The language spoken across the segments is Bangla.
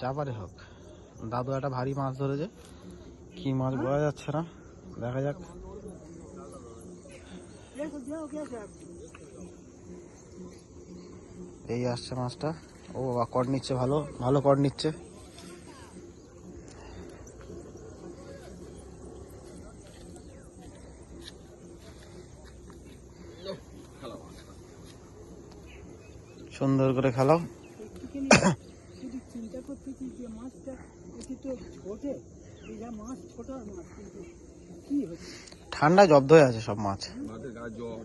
যা পারে হোক। দাদু একটা ভারী মাছ ধরেছে। কি মাছ বোঝা যাচ্ছে না। দেখা যাক। এই আসছে মাছটা। ও বাবা কট নিচ্ছে ভালো। ভালো কট নিচ্ছে। সুন্দর করে খেলাও। করতেছি যে মাছটা এটি তো ছোটে। এই মাছ ছোট আর মাছ কিন্তু কি হচ্ছে? ঠান্ডা জব্দ হয়ে আছে সব মাছ। জ্বর।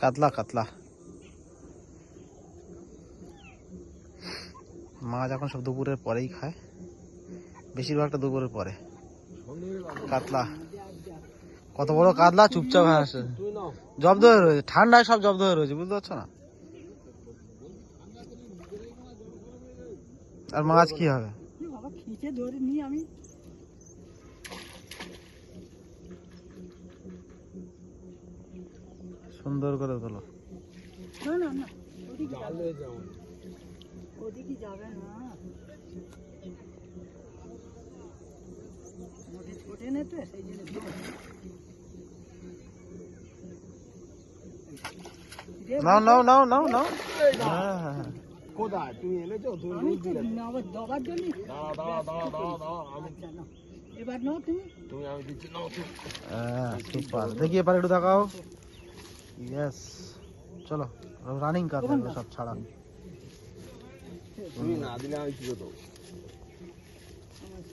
কাতলা কাতলা। মাছ এখন সব দুপুরের পরেই খায়। বেশিরভাগটা দুপুরের পরে। কাতলা। কত বড় কাতলা চুপচাপ হয়ে আসে তুই নাও। জব্দ হয়ে রয়েছে। ঠান্ডায় সব জব্দ হয়ে রয়েছে বুঝতে পারছ না? আর মাছ কি হবে? বাবা খিঁচে ধরে নিই আমি। সুন্দর করে তোলো। না না না ওদিকে যাবে। ওদিকে যাবে না। মোটে ছোটে নে তো সেই জন্য নাও নাও নাও নাও নাও। হ্যাঁ হ্যাঁ হ্যাঁ। কোথায়? তুমি এনেছো? তুমি আমি তো দিলে আবার দবার জন্য দাঁড়া দাঁড়া দাঁড়া দাঁড়া দাঁড়া আমি আচ্ছা এবার নাও তুমি। তুমি আমি দিচ্ছি নাও তুমি। হ্যাঁ সুপার। দেখি এবার একটু দেখাও। ইয়েস চলো রানিং কাজ সব ছাড়া। তুমি না দিলে আমি কি করব?